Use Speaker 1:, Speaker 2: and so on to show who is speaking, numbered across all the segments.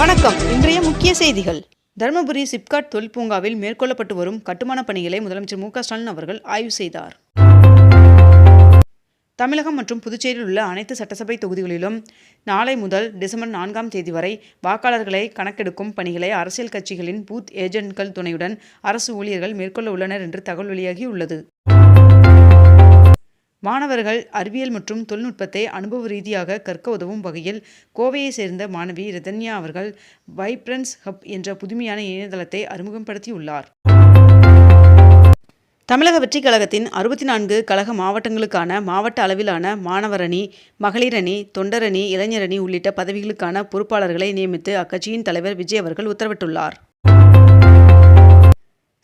Speaker 1: வணக்கம். இன்றைய முக்கிய செய்திகள். தருமபுரி சிப்காட் தொழில் பூங்காவில் மேற்கொள்ளப்பட்டு வரும் கட்டுமான பணிகளை முதலமைச்சர் மு ஸ்டாலின் அவர்கள் ஆய்வு செய்தார். தமிழகம் மற்றும் புதுச்சேரியில் உள்ள அனைத்து சட்டசபை தொகுதிகளிலும் நாளை முதல் டிசம்பர் நான்காம் தேதி வரை வாக்காளர்களை கணக்கெடுக்கும் பணிகளை அரசியல் கட்சிகளின் பூத் ஏஜென்ட்கள் துணையுடன் அரசு ஊழியர்கள் மேற்கொள்ள உள்ளனர் என்று தகவல் வெளியாகியுள்ளது. மாணவர்கள் அறிவியல் மற்றும் தொழில்நுட்பத்தை அனுபவ ரீதியாக கற்க உதவும் வகையில் கோவையை சேர்ந்த மாணவி ரிதன்யா அவர்கள் வைப்ரன்ஸ் ஹப் என்ற புதுமையான இணையதளத்தை அறிமுகப்படுத்தியுள்ளார். தமிழக வெற்றிக் கழகத்தின் அறுபத்தி நான்கு கழக மாவட்டங்களுக்கான மாவட்ட அளவிலான மாணவரணி மகளிரணி தொண்டரணி இளைஞரணி இளைஞர் அணி உள்ளிட்ட பதவிகளுக்கான பொறுப்பாளர்களை நியமித்து அக்கட்சியின் தலைவர் விஜய் அவர்கள் உத்தரவிட்டுள்ளார்.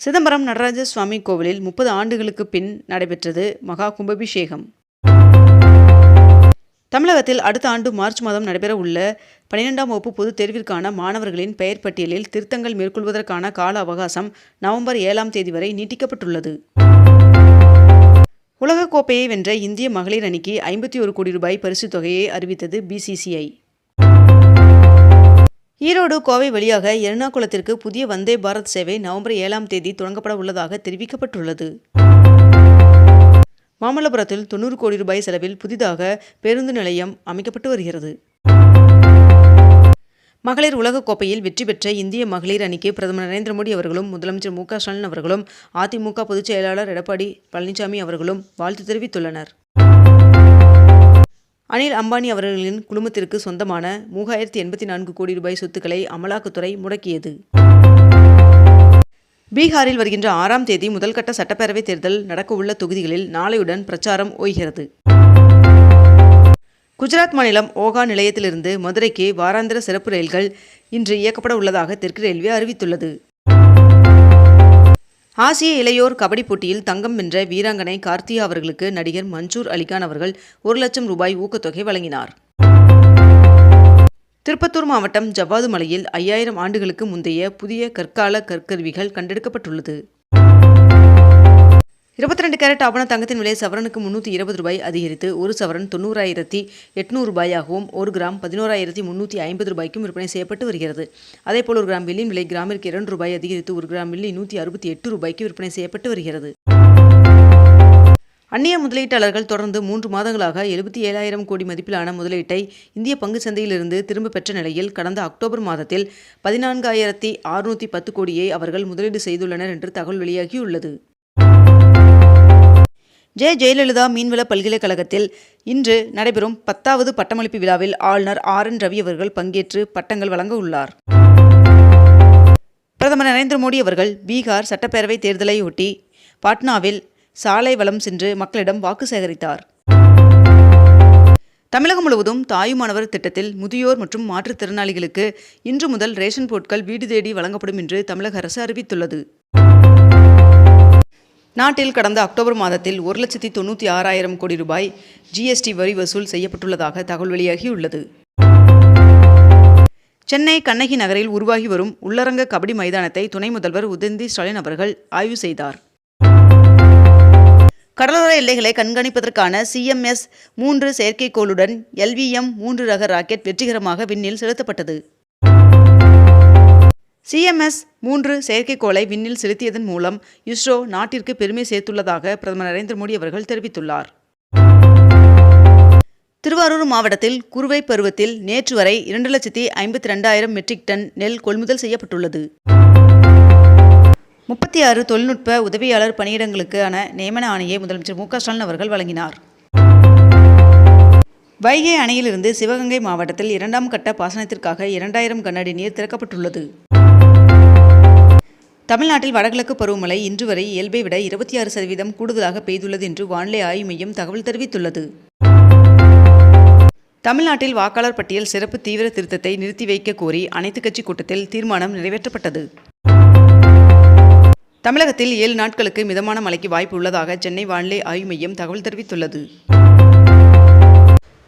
Speaker 1: சிதம்பரம் நடராஜ சுவாமி கோவிலில் முப்பது ஆண்டுகளுக்கு பின் நடைபெற்றது மகா கும்பாபிஷேகம். தமிழகத்தில் அடுத்த ஆண்டு மார்ச் மாதம் நடைபெற உள்ள பன்னிரெண்டாம் வகுப்பு பொதுத் தேர்விற்கான மாணவர்களின் பெயர் பட்டியலில் திருத்தங்கள் மேற்கொள்வதற்கான கால அவகாசம் நவம்பர் ஏழாம் தேதி வரை நீட்டிக்கப்பட்டுள்ளது. உலகக்கோப்பையை வென்ற இந்திய மகளிர் அணிக்கு ஐம்பத்தி ஒரு கோடி ரூபாய் பரிசுத் தொகையை அறிவித்தது பிசிசிஐ ஈரோடு கோவை வழியாக எர்ணாகுளத்திற்கு புதிய வந்தே பாரத் சேவை நவம்பர் ஏழாம் தேதி தொடங்கப்பட உள்ளதாக தெரிவிக்கப்பட்டுள்ளது. மாமல்லபுரத்தில் தொண்ணூறு கோடி ரூபாய் செலவில் புதிதாக பேருந்து நிலையம் அமைக்கப்பட்டு வருகிறது. மகளிர் உலகக் கோப்பையில் வெற்றி பெற்ற இந்திய மகளிர் அணிக்கு பிரதமர் நரேந்திர மோடி அவர்களும் முதலமைச்சர் மு க ஸ்டாலின் அவர்களும் அதிமுக பொதுச் செயலாளர் எடப்பாடி பழனிசாமி அவர்களும் வாழ்த்து தெரிவித்துள்ளனர். அனில் அம்பானி அவர்களின் குழுமத்திற்கு சொந்தமான மூவாயிரத்தி எண்பத்தி நான்கு கோடி ரூபாய் சொத்துக்களை அமலாக்கத்துறை முடக்கியது. பீகாரில் வருகின்ற ஆறாம் தேதி முதல்கட்ட சட்டப்பேரவைத் தேர்தல் நடக்கவுள்ள தொகுதிகளில் நாளையுடன் பிரச்சாரம் ஓய்கிறது. குஜராத் மாநிலம் ஓகா நிலையத்திலிருந்து மதுரைக்கு வாராந்திர சிறப்பு ரயில்கள் இன்று இயக்கப்பட உள்ளதாக தெற்கு ரயில்வே அறிவித்துள்ளது. ஆசிய இளையோர் கபடி போட்டியில் தங்கம் வென்ற வீராங்கனை கார்த்தியா அவர்களுக்கு நடிகர் மன்சூர் அலிகான் அவர்கள் ஒரு லட்சம் ரூபாய் ஊக்கத்தொகை வழங்கினார். திருப்பத்தூர் மாவட்டம் ஜவ்வாது மலையில் ஐயாயிரம் ஆண்டுகளுக்கு முந்தைய புதிய கற்கால கற்கருவிகள் கண்டெடுக்கப்பட்டுள்ளது. இருபத்தி ரெண்டு கேரட் ஆபண தங்கத்தின் விலை சவரனுக்கு முன்னூற்றி இருபது ரூபாய் அதிகரித்து ஒரு சவரன் தொண்ணூறாயிரத்தி எட்நூறு ரூபாயாகவும் ஒரு கிராம் பதினோராயிரத்தி முன்னூற்றி ஐம்பது ரூபாய்க்கும் விற்பனை செய்யப்பட்டு வருகிறது. அதேபோல் ஒரு கிராம் வெள்ளியின் விலை கிராமிற்கு இரண்டு ரூபாய் அதிகரித்து ஒரு கிராம் வெள்ளி நூற்றி அறுபத்தி எட்டு ரூபாய்க்கு விற்பனை செய்யப்பட்டு வருகிறது. அந்நிய முதலீட்டாளர்கள் தொடர்ந்து மூன்று மாதங்களாக எழுபத்தி ஏழாயிரம் கோடி மதிப்பிலான முதலீட்டை இந்திய பங்கு சந்தையிலிருந்து திரும்ப பெற்ற நிலையில் கடந்த அக்டோபர் மாதத்தில் பதினான்காயிரத்தி அறுநூற்றி பத்து கோடியை அவர்கள் முதலீடு செய்துள்ளனர் என்று தகவல் வெளியாகியுள்ளது. ஜெ ஜெயலலிதா மீன்வள பல்கலைக்கழகத்தில் இன்று நடைபெறும் பத்தாவது பட்டமளிப்பு விழாவில் ஆளுநர் ஆர் என் ரவி அவர்கள் பங்கேற்று பட்டங்கள் வழங்க உள்ளார். பிரதமர் நரேந்திர மோடி அவர்கள் பீகார் சட்டப்பேரவை தேர்தலையொட்டி பாட்னாவில் சாலை வளம் சென்று மக்களிடம் வாக்கு சேகரித்தார். தமிழகம் முழுவதும் தாயுமானவர் திட்டத்தில் முதியோர் மற்றும் மாற்றுத்திறனாளிகளுக்கு இன்று முதல் ரேஷன் பொருட்கள் வீடு தேடி வழங்கப்படும் என்று தமிழக அரசு அறிவித்துள்ளது. நாட்டில் கடந்த அக்டோபர் மாதத்தில் ஒரு லட்சத்தி தொண்ணூற்றி ஆறாயிரம் கோடி ரூபாய் ஜிஎஸ்டி வரி வசூல் செய்யப்பட்டுள்ளதாக தகவல் வெளியாகியுள்ளது. சென்னை கண்ணகி நகரில் உருவாகி வரும் உள்ளரங்க கபடி மைதானத்தை துணை முதல்வர் உதயநிதி ஸ்டாலின் அவர்கள் ஆய்வு செய்தார். கடலோர எல்லைகளை கண்காணிப்பதற்கான சிஎம்எஸ் மூன்று செயற்கைக்கோளுடன் எல்விஎம் மூன்று ரக ராக்கெட் வெற்றிகரமாக விண்ணில் செலுத்தப்பட்டது. சிஎம்எஸ் மூன்று செயற்கைக்கோளை விண்ணில் செலுத்தியதன் மூலம் இஸ்ரோ நாட்டிற்கு பெருமை சேர்த்துள்ளதாக பிரதமர் நரேந்திர மோடி அவர்கள் தெரிவித்துள்ளார். திருவாரூர் மாவட்டத்தில் குறுவை பருவத்தில் நேற்று வரை இரண்டு லட்சத்தி ஐம்பத்தி ரெண்டாயிரம் மெட்ரிக் டன் நெல் கொள்முதல் செய்யப்பட்டுள்ளது. முப்பத்தி ஆறு தொழில்நுட்ப உதவியாளர் பணியிடங்களுக்கான நியமன ஆணையை முதலமைச்சர் மு ஸ்டாலின் அவர்கள் வழங்கினார். வைகை அணையிலிருந்து சிவகங்கை மாவட்டத்தில் இரண்டாம் கட்ட பாசனத்திற்காக இரண்டாயிரம் கனஅடி நீர் திறக்கப்பட்டுள்ளது. தமிழ்நாட்டில் வடகிழக்கு பருவமழை இன்று வரை இயல்பை விட இருபத்தி ஆறு சதவீதம் கூடுதலாக பெய்துள்ளது என்று வானிலை ஆய்வு மையம் தகவல் தெரிவித்துள்ளது. தமிழ்நாட்டில் வாக்காளர் பட்டியல் சிறப்பு தீவிர திருத்தத்தை நிறுத்தி வைக்க கோரி அனைத்துக் கட்சி கூட்டத்தில் தீர்மானம் நிறைவேற்றப்பட்டது. தமிழகத்தில் ஏழு நாட்களுக்கு மிதமான மழைக்கு வாய்ப்பு உள்ளதாக சென்னை வானிலை ஆய்வு மையம் தகவல் தெரிவித்துள்ளது.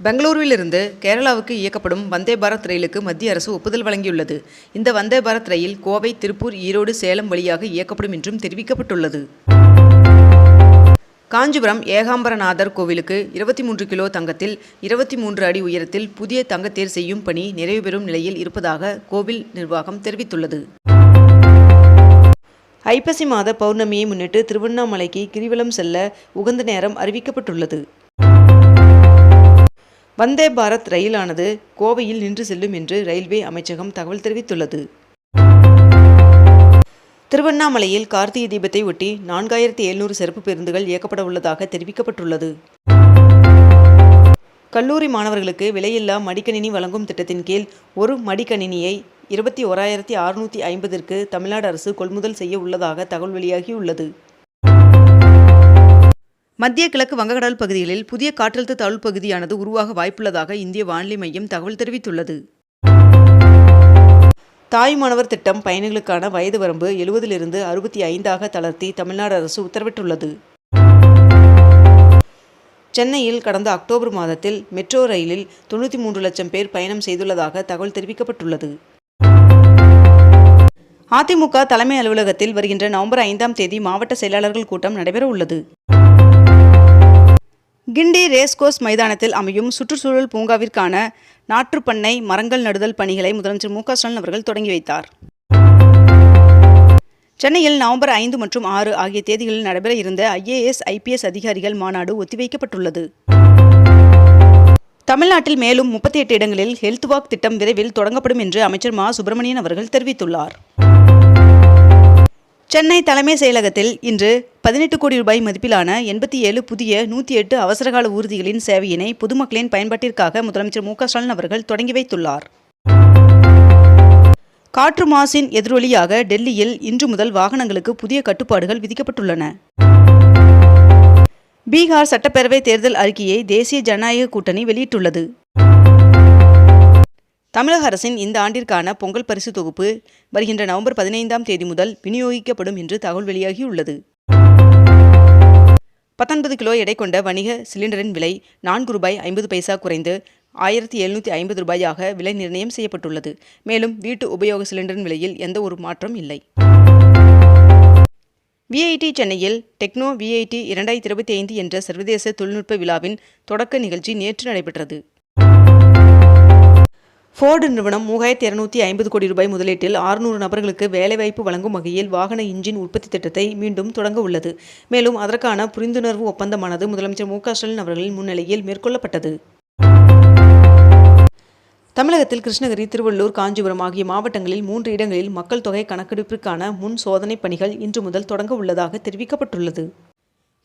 Speaker 1: பெங்களூருவிலிருந்து கேரளாவுக்கு இயக்கப்படும் வந்தே பாரத் ரயிலுக்கு மத்திய அரசு ஒப்புதல் வழங்கியுள்ளது. இந்த வந்தே பாரத் ரயில் கோவை திருப்பூர் ஈரோடு சேலம் வழியாக இயக்கப்படும் என்றும் தெரிவிக்கப்பட்டுள்ளது. காஞ்சிபுரம் ஏகாம்பரநாதர் கோவிலுக்கு இருபத்தி மூன்று கிலோ தங்கத்தில் இருபத்தி மூன்று அடி உயரத்தில் புதிய தங்கத்தேர் செய்யும் பணி நிறைவு பெறும் நிலையில் இருப்பதாக கோவில் நிர்வாகம் தெரிவித்துள்ளது. ஐப்பசி மாத பௌர்ணமியை முன்னிட்டு திருவண்ணாமலைக்கு கிரிவலம் செல்ல உகந்த நேரம் அறிவிக்கப்பட்டுள்ளது. வந்தே பாரத் ரயிலானது கோவையில் நின்று செல்லும் என்று ரயில்வே அமைச்சகம் தகவல் தெரிவித்துள்ளது. திருவண்ணாமலையில் கார்த்திகை தீபத்தை ஒட்டி நான்காயிரத்தி எழுநூறு சிறப்பு பேருந்துகள் இயக்கப்பட உள்ளதாக தெரிவிக்கப்பட்டுள்ளது. கல்லூரி மாணவர்களுக்கு விலையில்லா மடிக்கணினி வழங்கும் திட்டத்தின் கீழ் ஒரு மடிக்கணினியை இருபத்தி ஓராயிரத்தி அறுநூற்றி ஐம்பதிற்கு தமிழ்நாடு அரசு கொள்முதல் செய்ய உள்ளதாக தகவல் வெளியாகியுள்ளது. மத்திய கிழக்கு வங்கக்கடல் பகுதிகளில் புதிய காற்றழுத்த தாழ்வு பகுதியானது உருவாக வாய்ப்புள்ளதாக இந்திய வானிலை மையம் தகவல் தெரிவித்துள்ளது. தாய்மானவர் திட்டம் பயணிகளுக்கான வயது வரம்பு எழுபதிலிருந்து அறுபத்தி ஐந்தாக தளர்த்தி தமிழ்நாடு அரசு உத்தரவிட்டுள்ளது. சென்னையில் கடந்த அக்டோபர் மாதத்தில் மெட்ரோ ரயிலில் தொண்ணூற்றி மூன்று லட்சம் பேர் பயணம் செய்துள்ளதாக தகவல் தெரிவிக்கப்பட்டுள்ளது. அதிமுக தலைமை அலுவலகத்தில் வருகின்ற நவம்பர் ஐந்தாம் தேதி மாவட்ட செயலாளர்கள் கூட்டம் நடைபெற உள்ளது கிண்டி ரேஸ்கோர்ஸ் மைதானத்தில் அமையும் சுற்றுச்சூழல் பூங்காவிற்கான நாற்றுப்பண்ணை மரங்கள் நடுதல் பணிகளை முதலமைச்சர் மு ஸ்டாலின் அவர்கள் தொடங்கி வைத்தார். சென்னையில் நவம்பர் ஐந்து மற்றும் ஆறு ஆகிய தேதிகளில் நடைபெற இருந்த ஐஏஎஸ் ஐபிஎஸ் அதிகாரிகள் மாநாடு ஒத்திவைக்கப்பட்டுள்ளது. தமிழ்நாட்டில் மேலும் முப்பத்தி எட்டு இடங்களில் ஹெல்த் வாக் திட்டம் விரைவில் தொடங்கப்படும் என்று அமைச்சர் மா சுப்பிரமணியன் அவர்கள் தெரிவித்துள்ளார். சென்னை தலைமை செயலகத்தில் இன்று பதினெட்டு கோடி ரூபாய் மதிப்பிலான எண்பத்தி ஏழு புதிய நூற்றி எட்டு அவசரகால ஊர்திகளின் சேவையினை பொதுமக்களின் பயன்பாட்டிற்காக முதலமைச்சர் மு ஸ்டாலின் அவர்கள் தொடங்கி வைத்துள்ளார். காற்று மாசின் எதிரொலியாக டெல்லியில் இன்று முதல் வாகனங்களுக்கு புதிய கட்டுப்பாடுகள் விதிக்கப்பட்டுள்ளன. பீகார் சட்டப்பேரவை தேர்தல் அறிக்கையை தேசிய ஜனநாயக கூட்டணி வெளியிட்டுள்ளது. தமிழக அரசின் இந்த ஆண்டிற்கான பொங்கல் பரிசு தொகுப்பு வருகின்ற நவம்பர் பதினைந்தாம் தேதி முதல் விநியோகிக்கப்படும் என்று தகவல் வெளியாகியுள்ளது. பத்தொன்பது கிலோ எடை கொண்ட வணிக சிலிண்டரின் விலை நான்கு ரூபாய் ஐம்பது பைசா குறைந்து ஆயிரத்தி எழுநூற்றி ஐம்பது ரூபாயாக விலை நிர்ணயம் செய்யப்பட்டுள்ளது. மேலும் வீட்டு உபயோக சிலிண்டரின் விலையில் எந்த ஒரு மாற்றம் இல்லை. விஐடி சென்னையில் டெக்னோ விஐடி இரண்டாயிரத்தி இருபத்தி ஐந்து என்ற சர்வதேச தொழில்நுட்ப விழாவின் தொடக்க நிகழ்ச்சி நேற்று நடைபெற்றது. ஃபோர்டு நிறுவனம் மூவாயிரத்தி இருநூத்தி ஐம்பது கோடி ரூபாய் முதலீட்டில் ஆறுநூறு நபர்களுக்கு வேலைவாய்ப்பு வழங்கும் வகையில் வாகன இன்ஜின் உற்பத்தி திட்டத்தை மீண்டும் தொடங்க உள்ளது. மேலும் அதற்கான புரிந்துணர்வு ஒப்பந்தமானது முதலமைச்சர் மு க ஸ்டாலின் அவர்களின் முன்னிலையில் மேற்கொள்ளப்பட்டது. தமிழகத்தில் கிருஷ்ணகிரி திருவள்ளூர் காஞ்சிபுரம் ஆகிய மாவட்டங்களில் மூன்று இடங்களில் மக்கள் தொகை கணக்கெடுப்பிற்கான முன் சோதனை பணிகள் இன்று முதல் தொடங்க உள்ளதாக தெரிவிக்கப்பட்டுள்ளது.